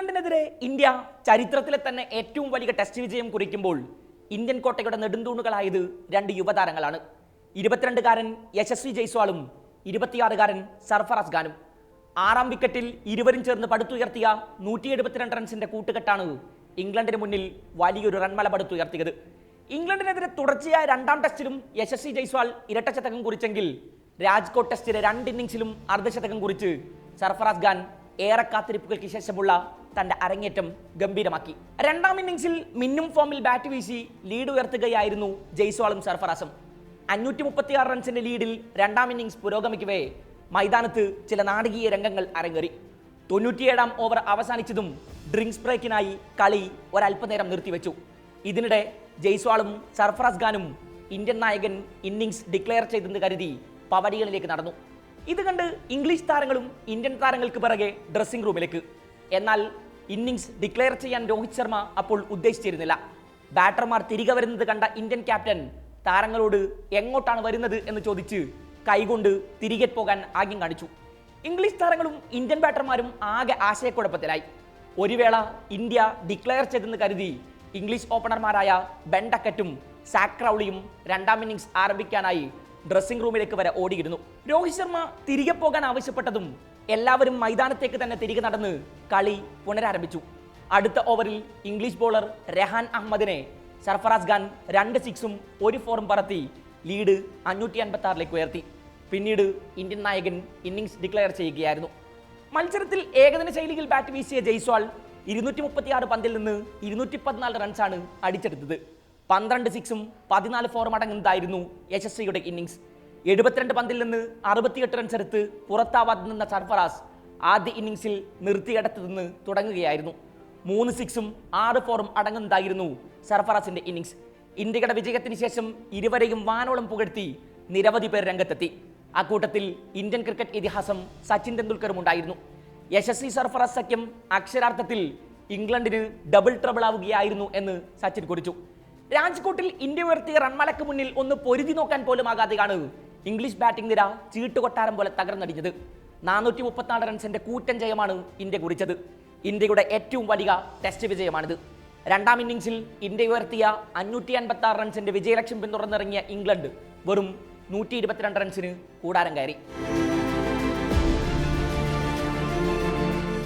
ഇംഗ്ലണ്ടിനെതിരെ India ചരിത്രത്തിലെ തന്നെ ഏറ്റവും വലിയ ടെസ്റ്റ് വിജയം കുറിക്കുമ്പോൾ ഇന്ത്യൻ കോട്ടയുടെ നെടുന്തൂണുകളായത് രണ്ട് യുവതാരങ്ങളാണ്. ഇരുപത്തിരണ്ടുകാരൻ യശസ്വി ജയ്സ്വാളും ഇരുപത്തിയാറുകാരൻ സർഫറാസ് ഖാനും. ആറാം വിക്കറ്റിൽ ഇരുവരും ചേർന്ന് പടുത്തുയർത്തിയ നൂറ്റി എഴുപത്തിരണ്ട് റൺസിന്റെ കൂട്ടുകെട്ടാണ് ഇംഗ്ലണ്ടിന് മുന്നിൽ വലിയൊരു റൺമല പടുത്തുയർത്തിയത്. ഇംഗ്ലണ്ടിനെതിരെ തുടർച്ചയായ രണ്ടാം ടെസ്റ്റിലും യശസ്വി ജയ്സ്വാൾ ഇരട്ടശതകം കുറിച്ചെങ്കിൽ രാജ്കോട്ട് ടെസ്റ്റിലെ രണ്ട് ഇന്നിംഗ്സിലും അർദ്ധശതകം കുറിച്ച് സർഫറാസ് ഖാൻ ഏറെ കാത്തിരിപ്പുകൾക്ക് ശേഷമുള്ള തന്റെ അരങ്ങേറ്റം ഗംഭീരമാക്കി. രണ്ടാം ഇന്നിംഗ്സിൽ മിന്നും ഫോമിൽ ബാറ്റ് വീശി ലീഡ് ഉയർത്തുകയായിരുന്നു ജയ്സ്വാളും സർഫറാസും. അഞ്ഞൂറ്റി മുപ്പത്തിയാറ് റൺസിന്റെ ലീഡിൽ രണ്ടാം ഇന്നിംഗ്സ് പുരോഗമിക്കവേ മൈതാനത്ത് ചില നാടകീയ രംഗങ്ങൾ അരങ്ങേറി. തൊണ്ണൂറ്റിയേഴാം ഓവർ അവസാനിച്ചതും ഡ്രിങ്ക്സ് ബ്രേക്കിനായി കളി ഒരല്പനേരം നിർത്തിവെച്ചു. ഇതിനിടെ ജയ്സ്വാളും സർഫറാസ് ഖാനും ഇന്ത്യൻ നായകൻ ഇന്നിങ്സ് ഡിക്ലെയർ ചെയ്തെന്ന് കരുതി പവടികളിലേക്ക് നടന്നു. ഇത് കണ്ട് ഇംഗ്ലീഷ് താരങ്ങളും ഇന്ത്യൻ താരങ്ങൾക്ക് പിറകെ ഡ്രസ്സിംഗ് റൂമിലേക്ക് എന്നാൽ ഇന്നിംഗ്സ് ഡിക്ലെയർ ചെയ്യാൻ രോഹിത് ശർമ്മ അപ്പോൾ ഉദ്ദേശിച്ചിരുന്നില്ല. ബാറ്റർമാർ തിരികെ വരുന്നത് കണ്ട ഇന്ത്യൻ ക്യാപ്റ്റൻ താരങ്ങളോട് എങ്ങോട്ടാണ് വരുന്നത് എന്ന് ചോദിച്ച് കൈകൊണ്ട് തിരികെ പോകാൻ ആഗ്യം കാണിച്ചു. ഇംഗ്ലീഷ് താരങ്ങളും ഇന്ത്യൻ ബാറ്റർമാരും ആകെ ആശയക്കുഴപ്പത്തിലായി. ഒരു വേള ഇന്ത്യ ഡിക്ലെയർ ചെയ്തെന്ന് കരുതി ഇംഗ്ലീഷ് ഓപ്പണർമാരായ ബെൻഡക്കറ്റും സാക്രൌളിയും രണ്ടാം ഇന്നിങ്സ് ആരംഭിക്കാനായി ഡ്രസ്സിംഗ് റൂമിലേക്ക് വരെ ഓടിയിരുന്നു. രോഹിത് ശർമ്മ തിരികെ പോകാൻ ആവശ്യപ്പെട്ടതും എല്ലാവരും മൈതാനത്തേക്ക് തന്നെ തിരികെ നടന്ന് കളി പുനരാരംഭിച്ചു. അടുത്ത ഓവറിൽ ഇംഗ്ലീഷ് ബോളർ രഹാൻ അഹമ്മദിനെ സർഫറാസ് ഖാൻ രണ്ട് സിക്സും ഒരു ഫോറും പറത്തി ലീഡ് അഞ്ഞൂറ്റി അൻപത്തി ആറിലേക്ക് ഉയർത്തി. പിന്നീട് ഇന്ത്യൻ നായകൻ ഇന്നിങ്സ് ഡിക്ലെയർ ചെയ്യുകയായിരുന്നു. മത്സരത്തിൽ ഏകദിന ശൈലിയിൽ ബാറ്റ് വീശിയ ജയ്സ്വാൾ ഇരുന്നൂറ്റി മുപ്പത്തിയാറ് പന്തിൽ നിന്ന് ഇരുന്നൂറ്റി പതിനാല് റൺസാണ് അടിച്ചെടുത്തത്. പന്ത്രണ്ട് സിക്സും പതിനാല് ഫോറും അടങ്ങുന്നതായിരുന്നു യശസ്വിയുടെ ഇന്നിംഗ്സ്. എഴുപത്തിരണ്ട് പന്തിൽ നിന്ന് അറുപത്തിയെട്ട് റൺസ് എടുത്ത് പുറത്താവാതെ നിന്ന സർഫറാസ് ആദ്യ ഇന്നിംഗ്സിൽ നിർത്തിയിടത്ത് നിന്ന് തുടങ്ങുകയായിരുന്നു. മൂന്ന് സിക്സും ആറ് ഫോറും അടങ്ങുന്നതായിരുന്നു സർഫറാസിന്റെ ഇന്നിംഗ്സ്. ഇന്ത്യയുടെ വിജയത്തിന് ശേഷം ഇരുവരെയും വാനോളം പുകഴ്ത്തി നിരവധി പേർ രംഗത്തെത്തി. അക്കൂട്ടത്തിൽ ഇന്ത്യൻ ക്രിക്കറ്റ് ഇതിഹാസം സച്ചിൻ തെണ്ടുൽക്കറും ഉണ്ടായിരുന്നു. യശസ്വി സർഫറാസ് സഖ്യം അക്ഷരാർത്ഥത്തിൽ ഇംഗ്ലണ്ടിന് ഡബിൾ ട്രബിൾ ആവുകയായിരുന്നു എന്ന് സച്ചിൻ കുറിച്ചു. രാജ്കോട്ടിൽ ഇന്ത്യ ഉയർത്തിയ റൺമലക്ക് മുന്നിൽ ഒന്ന് പൊരുതി നോക്കാൻ പോലും ആകാതെയാണ് ഇംഗ്ലീഷ് ബാറ്റിംഗ് നിര ചീട്ടുകൊട്ടാരം പോലെ തകർന്നടിഞ്ഞത്. നാനൂറ്റി മുപ്പത്തിനാല് റൺസിന്റെ കൂറ്റൻ ജയമാണ് ഇന്ത്യ കുറിച്ചത്. ഇന്ത്യയുടെ ഏറ്റവും വലിയ ടെസ്റ്റ് വിജയമാണിത്. രണ്ടാം ഇന്നിംഗ്സിൽ ഇന്ത്യ ഉയർത്തിയ അഞ്ഞൂറ്റി അൻപത്തി ആറ് റൺസിന്റെ വിജയലക്ഷ്യം പിന്തുടർന്നിറങ്ങിയ ഇംഗ്ലണ്ട് വെറും നൂറ്റി ഇരുപത്തിരണ്ട് റൺസിന് കൂടാരം കയറി.